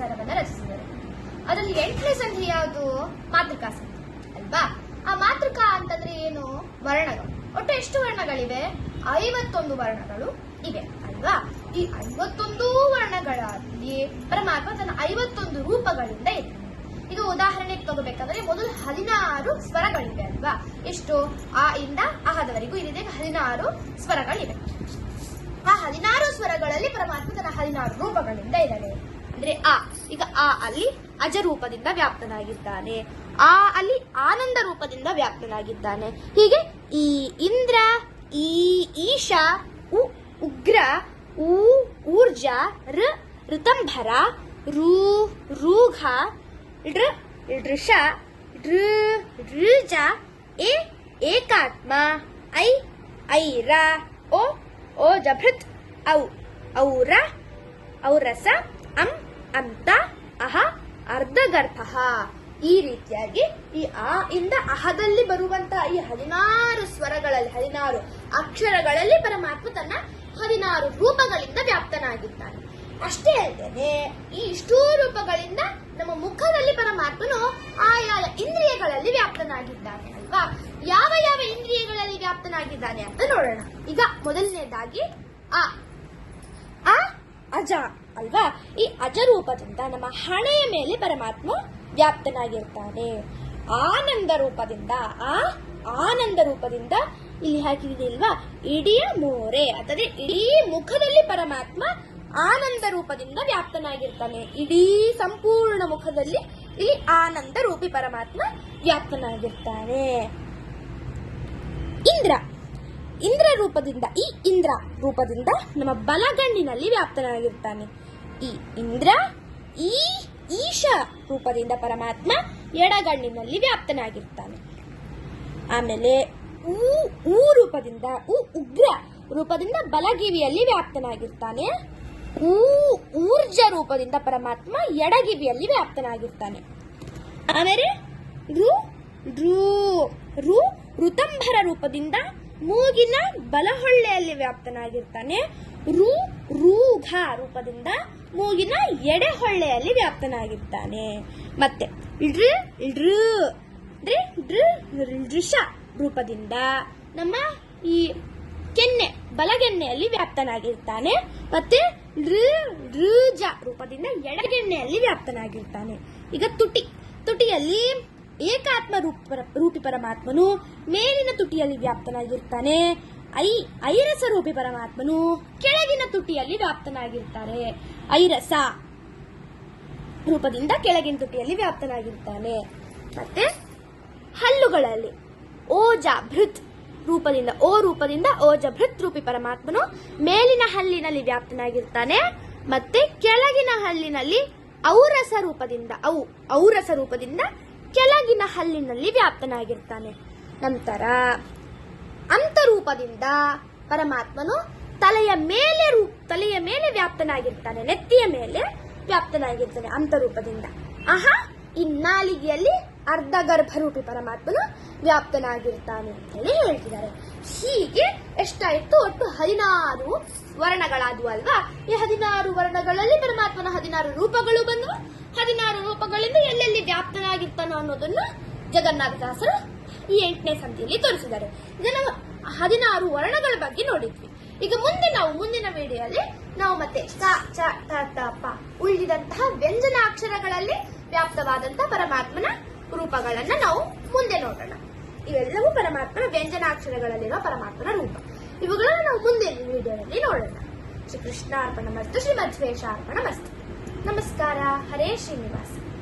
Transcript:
ಸ್ವರವನ್ನ ರಚಿಸಿದರು. ಅದರಲ್ಲಿ ಎಂಟನೇ ಸಂಧಿ ಯಾವುದು? ಮಾತೃಕಾ ಸಂಧಿ, ಅಲ್ವಾ? ಆ ಮಾತೃಕಾ ಅಂತಂದ್ರೆ ಏನು? ವರ್ಣಗಳು. ಒಟ್ಟು ಎಷ್ಟು ವರ್ಣಗಳಿವೆ? ಐವತ್ತೊಂದು ವರ್ಣಗಳು ಇವೆ, ಅಲ್ವಾ? ಈ ಐವತ್ತೊಂದು ವರ್ಣಗಳಲ್ಲಿ ಪರಮಾತ್ಮ ತನ್ನ ಐವತ್ತೊಂದು ರೂಪಗಳಿಂದ ಇದೆ ಇದು ಉದಾಹರಣೆಗೆ ತಗೋಬೇಕಂದ್ರೆ ಮೊದಲು ಹದಿನಾರು ಸ್ವರಗಳಿವೆ, ಅಲ್ವಾ? ಎಷ್ಟು? ಆ ಇಂದ ಅಹದವರೆಗೂ ಇದಿದೆ ಹದಿನಾರು ಸ್ವರಗಳಿವೆ. ಆ ಹದಿನಾರು ಸ್ವರಗಳಲ್ಲಿ ಪರಮಾತ್ಮ ತನ್ನ ಹದಿನಾರು ರೂಪಗಳಿಂದ ಇದ್ದಾನೆ. ಅಂದ್ರೆ ಆ, ಈಗ ಆ ಅಲ್ಲಿ ಅಜ ರೂಪದಿಂದ ವ್ಯಾಪ್ತನಾಗಿದ್ದಾನೆ. ಆ ಅಲ್ಲಿ ಆನಂದ ರೂಪದಿಂದ ವ್ಯಾಪ್ತನಾಗಿದ್ದಾನೆ. ಹೀಗೆ ಈ ಇಂದ್ರ, ಈ ಈಶ, ಉ, ಉಗ್ರ, ಊ, ಊರ್ಜ ಋ ಋತಂಭರ, ರೂ, ರೂಘ ಡ್ರ ಋಷ ಋ ಋಜ, ಎ, ಏಕಾತ್ಮ, ಐ, ಐರ, ಓ ಓ, ಜಭೃತ್, ಔ, ಔರ, ಔರಸ ಅಂ ಅಂತ ಅಹ ಅರ್ಧಗರ್ಭ ಈ ರೀತಿಯಾಗಿ ಈ ಆ ಇಂದ ಅಹದಲ್ಲಿ ಬರುವಂತಹ ಈ ಹದಿನಾರು ಸ್ವರಗಳಲ್ಲಿ, ಹದಿನಾರು ಅಕ್ಷರಗಳಲ್ಲಿ ಪರಮಾತ್ಮ ತನ್ನ ಹದಿನಾರು ರೂಪಗಳಿಂದ ವ್ಯಾಪ್ತನಾಗಿದ್ದಾನೆ. ಅಷ್ಟೇ ಅಲ್ಲದೆ ಈ ಇಷ್ಟೂ ರೂಪಗಳಿಂದ ನಮ್ಮ ಮುಖದಲ್ಲಿ ಪರಮಾತ್ಮನು ಆಯಾ ಇಂದ್ರಿಯಗಳಲ್ಲಿ ವ್ಯಾಪ್ತನಾಗಿದ್ದಾನೆ ಅಲ್ವಾ? ಯಾವ ಯಾವ ಇಂದ್ರಿಯಗಳಲ್ಲಿ ವ್ಯಾಪ್ತನಾಗಿದ್ದಾನೆ ಅಂತ ನೋಡೋಣ. ಈಗ ಮೊದಲನೇದಾಗಿ ಆ ಅಲ್ವಾ? ಈ ಅಜ ರೂಪದಿಂದ ನಮ್ಮ ಹಣೆಯ ಮೇಲೆ ಪರಮಾತ್ಮ ವ್ಯಾಪ್ತನಾಗಿರ್ತಾನೆ. ಆನಂದ ರೂಪದಿಂದ, ಆ ಆನಂದ ರೂಪದಿಂದ ಇಲ್ಲಿ ಹಾಕಿದೆ ಅಲ್ವಾ? ಇಡೀ ಮೋರೆ ಅಥವಾ ಇಡೀ ಮುಖದಲ್ಲಿ ಪರಮಾತ್ಮ ಆನಂದ ರೂಪದಿಂದ ವ್ಯಾಪ್ತನಾಗಿರ್ತಾನೆ. ಇಡೀ ಸಂಪೂರ್ಣ ಮುಖದಲ್ಲಿ ಇಲ್ಲಿ ಆನಂದ ರೂಪಿ ಪರಮಾತ್ಮ ವ್ಯಾಪ್ತನಾಗಿರ್ತಾನೆ. ಇಂದ್ರ ಇಂದ್ರ ರೂಪದಿಂದ, ಈ ಇಂದ್ರ ರೂಪದಿಂದ ನಮ್ಮ ಬಲಗಣ್ಣಿನಲ್ಲಿ ವ್ಯಾಪ್ತನಾಗಿರ್ತಾನೆ ಈ ಇಂದ್ರ, ಈ ಈಶ ರೂಪದಿಂದ ಪರಮಾತ್ಮ ಎಡಗಣ್ಣಿನಲ್ಲಿ ವ್ಯಾಪ್ತನಾಗಿರ್ತಾನೆ ಆಮೇಲೆ ಊ ಊ ರೂಪದಿಂದ ಉ ಉಗ್ರ ರೂಪದಿಂದ ಬಲಗಿವಿಯಲ್ಲಿ ವ್ಯಾಪ್ತನಾಗಿರ್ತಾನೆ. ಊ ಊರ್ಜ ರೂಪದಿಂದ ಪರಮಾತ್ಮ ಎಡಗಿವಿಯಲ್ಲಿ ವ್ಯಾಪ್ತನಾಗಿರ್ತಾನೆ. ಆಮೇಲೆ ರು ರು ಋತಂಭರ ರೂಪದಿಂದ ಮೂಗಿನ ಬಲಹೊಳ್ಳೆಯಲ್ಲಿ ವ್ಯಾಪ್ತನಾಗಿರ್ತಾನೆ. ರು ರೂಘ ರೂಪದಿಂದ ಮೂಗಿನ ಎಡೆಹೊಳ್ಳೆಯಲ್ಲಿ ವ್ಯಾಪ್ತನಾಗಿರ್ತಾನೆ. ಮತ್ತೆ ಡ್ರ ಋ ಅಂದ್ರೆ ಋಷ ರೂಪದಿಂದ ನಮ್ಮ ಈ ಕೆನ್ನೆ, ಬಲಗೆನ್ನೆಯಲ್ಲಿ ವ್ಯಾಪ್ತನಾಗಿರ್ತಾನೆ. ಮತ್ತೆ ರೂಪದಿಂದ ಎಡಗೆನ್ನೆಯಲ್ಲಿ ವ್ಯಾಪ್ತನಾಗಿರ್ತಾನೆ. ಈಗ ತುಟಿ, ತುಟಿಯಲ್ಲಿ ಏಕಾತ್ಮ ರೂಪ ರೂಪಿ ಪರಮಾತ್ಮನು ಮೇಲಿನ ತುಟಿಯಲ್ಲಿ ವ್ಯಾಪ್ತನಾಗಿರ್ತಾನೆ. ಐ, ಐರಸ ರೂಪಿ ಪರಮಾತ್ಮನು ಕೆಳಗಿನ ತುಟಿಯಲ್ಲಿ ವ್ಯಾಪ್ತನಾಗಿರ್ತಾರೆ. ಐರಸ ರೂಪದಿಂದ ಕೆಳಗಿನ ತುಟಿಯಲ್ಲಿ ವ್ಯಾಪ್ತನಾಗಿರ್ತಾನೆ. ಮತ್ತೆ ಹಲ್ಲುಗಳಲ್ಲಿ ಓಜ ಭೃತ್ ರೂಪದಿಂದ, ಓ ರೂಪದಿಂದ ಓಜ ಭೃತ್ ರೂಪಿ ಪರಮಾತ್ಮನು ಮೇಲಿನ ಹಲ್ಲಿನಲ್ಲಿ ವ್ಯಾಪ್ತನಾಗಿರ್ತಾನೆ. ಮತ್ತೆ ಕೆಳಗಿನ ಹಲ್ಲಿನಲ್ಲಿ ಔರಸ ರೂಪದಿಂದ, ಔ, ಔರಸ ರೂಪದಿಂದ ಕೆಳಗಿನ ಹಲ್ಲಿನಲ್ಲಿ ವ್ಯಾಪ್ತನಾಗಿರ್ತಾನೆ. ನಂತರ ಅಂತರೂಪದಿಂದ ಪರಮಾತ್ಮನು ತಲೆಯ ಮೇಲೆ ರೂಪ ತಲೆಯ ಮೇಲೆ ವ್ಯಾಪ್ತನಾಗಿರ್ತಾನೆ, ನೆತ್ತಿಯ ಮೇಲೆ ವ್ಯಾಪ್ತನಾಗಿರ್ತಾನೆ ಅಂತರೂಪದಿಂದ. ಅಹ ಈ ನಾಲಿಗೆಯಲ್ಲಿ ಅರ್ಧ ಗರ್ಭರೂಪಿ ಪರಮಾತ್ಮನು ವ್ಯಾಪ್ತನಾಗಿರ್ತಾನೆ ಅಂತ ಹೇಳಿ ಹೇಳ್ತಿದ್ದಾರೆ. ಹೀಗೆ ಎಷ್ಟಾಯ್ತು ಒಟ್ಟು ಹದಿನಾರು ವರ್ಣಗಳಾದವು ಅಲ್ವಾ? ಈ ಹದಿನಾರು ವರ್ಣಗಳಲ್ಲಿ ಪರಮಾತ್ಮನ ಹದಿನಾರು ರೂಪಗಳು ಬಂದವು. ಹದಿನಾರು ರೂಪಗಳಿಂದ ಎಲ್ಲೆಲ್ಲಿ ವ್ಯಾಪ್ತನಾಗಿರ್ತಾನೋ ಅನ್ನೋದನ್ನು ಜಗನ್ನಾಥದಾಸರು ಈ ಎಂಟನೇ ಸಂಧಿಯಲ್ಲಿ ತೋರಿಸಿದ್ದಾರೆ. ಈಗ ಹದಿನಾರು ವರ್ಣಗಳ ಬಗ್ಗೆ ನೋಡಿದ್ವಿ. ಈಗ ಮುಂದೆ ನಾವು ಮುಂದಿನ ವಿಡಿಯೋದಲ್ಲಿ ನಾವು ಮತ್ತೆ ಸ ಚ ಟ ತ, ಪ ಉಳಿದಂತಹ ವ್ಯಂಜನಾಕ್ಷರಗಳಲ್ಲಿ ವ್ಯಾಪ್ತವಾದಂತಹ ಪರಮಾತ್ಮನ ರೂಪಗಳನ್ನ ನಾವು ಮುಂದೆ ನೋಡೋಣ. ಇವೆಲ್ಲವೂ ಪರಮಾತ್ಮನ ವ್ಯಂಜನಾಕ್ಷರಗಳಲ್ಲಿರುವ ಪರಮಾತ್ಮನ ರೂಪ. ಇವುಗಳನ್ನು ನಾವು ಮುಂದೆ ವಿಡಿಯೋದಲ್ಲಿ ನೋಡೋಣ. ಶ್ರೀ ಕೃಷ್ಣಾರ್ಪಣ ಮಸ್ತು ಶ್ರೀ ಮಧ್ವೇಶಾರ್ಪಣ ಮಸ್ತು ನಮಸ್ಕಾರ, ಹರೇ ಶ್ರೀನಿವಾಸ.